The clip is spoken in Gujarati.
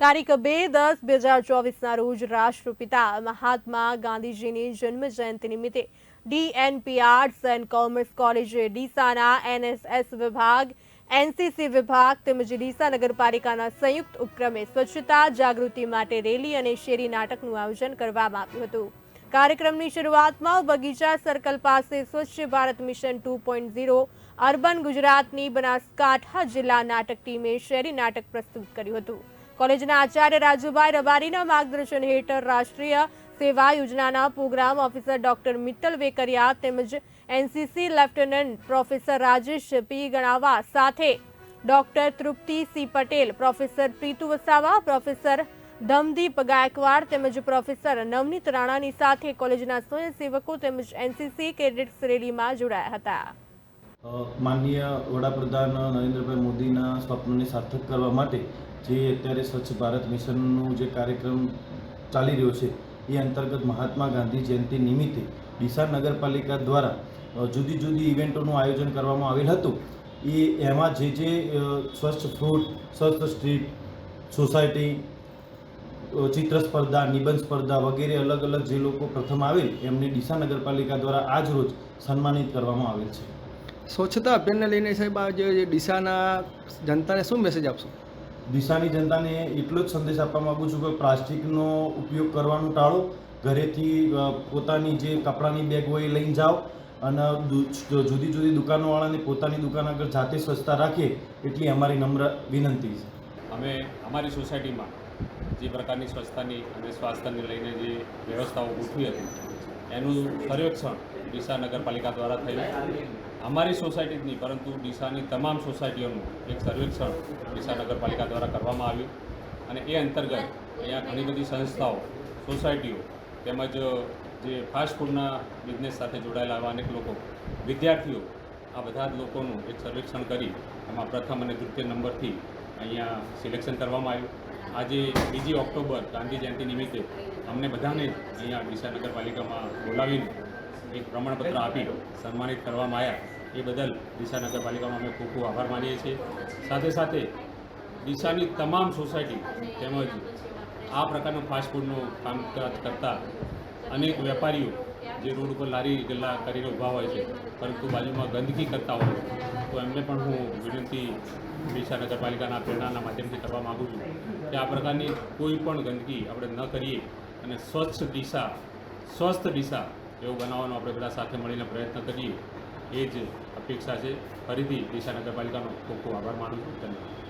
તારીખ બે દસ બે હજાર ચોવીસના રોજ રાષ્ટ્રપિતા મહાત્મા ગાંધીજીની જન્મ જયંતિ નિમિત્તે ડીએનપી આર્ટ્સ એન્ડ કોમર્સ કોલેજે ડીસાના એનએસએસ વિભાગ, એનસીસી વિભાગ તેમજ ડીસા નગરપાલિકાના સંયુક્ત ઉપક્રમે સ્વચ્છતા, જાગૃતિ માટે રેલી અને શેરી નાટકનું આયોજન કરવામાં આવ્યું હતું. કાર્યક્રમની શરૂઆતમાં બગીચા સર્કલ પાસે Swachh Bharat mission two point zero, urban ગુજરાતની બનાસકાંઠા જિલ્લા નાટક ટીમે શેરી નાટક પ્રસ્તુત કર્યું હતું. કોલેજના આચાર્ય રાજુભાઈ રબારીના માર્ગદર્શન હેઠળ રાષ્ટ્રીય સેવા યોજનાના programme officer doctor Mittal Vekaria તેમજ NCC lieutenant professor Rajesh P Ganava સાથે doctor Trupti C Patel, professor Preetu Vasava, professor Dhamdeep Gaikwad તેમજ પ્રોફેસર નવનીત રાણાની સાથે કોલેજના સ્વયંસેવકો તેમજ એનસીસી કેડેટ્સ રેલીમાં જોડાયા હતા. માનનીય વડાપ્રધાન નરેન્દ્રભાઈ મોદીના સ્વપ્નને સાર્થક કરવા માટે જે અત્યારે સ્વચ્છ ભારત મિશનનું જે કાર્યક્રમ ચાલી રહ્યો છે, એ અંતર્ગત મહાત્મા ગાંધી જયંતિ નિમિત્તે ડીસા નગરપાલિકા દ્વારા જુદી જુદી ઇવેન્ટોનું આયોજન કરવામાં આવેલ હતું. એ, એમાં જે જે સ્વચ્છ ફ્રૂટ સ્વચ્છ સ્ટ્રીટ, સોસાયટી ચિત્ર સ્પર્ધા, નિબંધ સ્પર્ધા વગેરે અલગ અલગ જે લોકો પ્રથમ આવેલ, એમને ડીસા નગરપાલિકા દ્વારા આજ રોજ સન્માનિત કરવામાં આવેલ છે. સ્વચ્છતા અભિયાનને લઈને સાહેબ આ જે ડીસાના જનતાને શું મેસેજ આપશો? દિશાની જનતાને એટલો જ સંદેશ આપવા માગું છું કે પ્લાસ્ટિકનો ઉપયોગ કરવાનું ટાળો. ઘરેથી પોતાની જે કપડાની બેગ હોય એ લઈને જાઓ અને જુદી જુદી દુકાનોવાળાને પોતાની દુકાન આગળ જાતે સ્વચ્છતા રાખીએ એટલી અમારી નમ્ર વિનંતી છે. અમે અમારી સોસાયટીમાં જે પ્રકારની સ્વચ્છતાની અને સ્વાસ્થ્યને લઈને જે વ્યવસ્થાઓ ગોઠવી હતી એનું સર્વેક્ષણ ડીસા નગરપાલિકા દ્વારા થયું. અમારી સોસાયટી જ નહીં, પરંતુ ડીસાની તમામ સોસાયટીઓનું એક સર્વેક્ષણ ડીસા નગરપાલિકા દ્વારા કરવામાં આવ્યું. અને એ અંતર્ગત અહીંયા ઘણી બધી સંસ્થાઓ, સોસાયટીઓ તેમજ જે ફાસ્ટ ફૂડના બિઝનેસ સાથે જોડાયેલા આવા અનેક લોકો, વિદ્યાર્થીઓ, આ બધા જ લોકોનું એક સર્વેક્ષણ કરી એમાં પ્રથમ અને તૃતીય નંબરથી અહીંયા સિલેક્શન કરવામાં આવ્યું. આજે બીજી ઓક્ટોબર ગાંધી જયંતિ નિમિત્તે અમને બધાને અહીંયા ડીસા નગરપાલિકામાં બોલાવીને એક પ્રમાણપત્ર આપી સન્માનિત કરવામાં આવ્યા એ બદલ ડીસા નગરપાલિકામાં અમે ખૂબ ખૂબ આભાર માનીએ છીએ. સાથે સાથે ડીસાની તમામ સોસાયટી તેમજ આ પ્રકારનું ફાસ્ટફૂડનું કામ કરતા અનેક વેપારીઓ જે રોડ ઉપર લારી ગલ્લા કરીને ઊભા હોય છે, પરંતુ બાજુમાં ગંદકી કરતા હોય તો એમને પણ હું વિનંતી ડીસા નગરપાલિકાના પ્રેરણાના માધ્યમથી કરવા માગું છું કે આ પ્રકારની કોઈ પણ ગંદકી આપણે ન કરીએ અને સ્વચ્છ દિશા, સ્વસ્થ દિશા એવું બનાવવાનો આપણે બધા સાથે મળીને પ્રયત્ન કરીએ. એ જ અપેક્ષા છે. ફરીથી દિશા નગરપાલિકાનો ખૂબ ખૂબ આભાર માનું છું. ધન્યવાદ.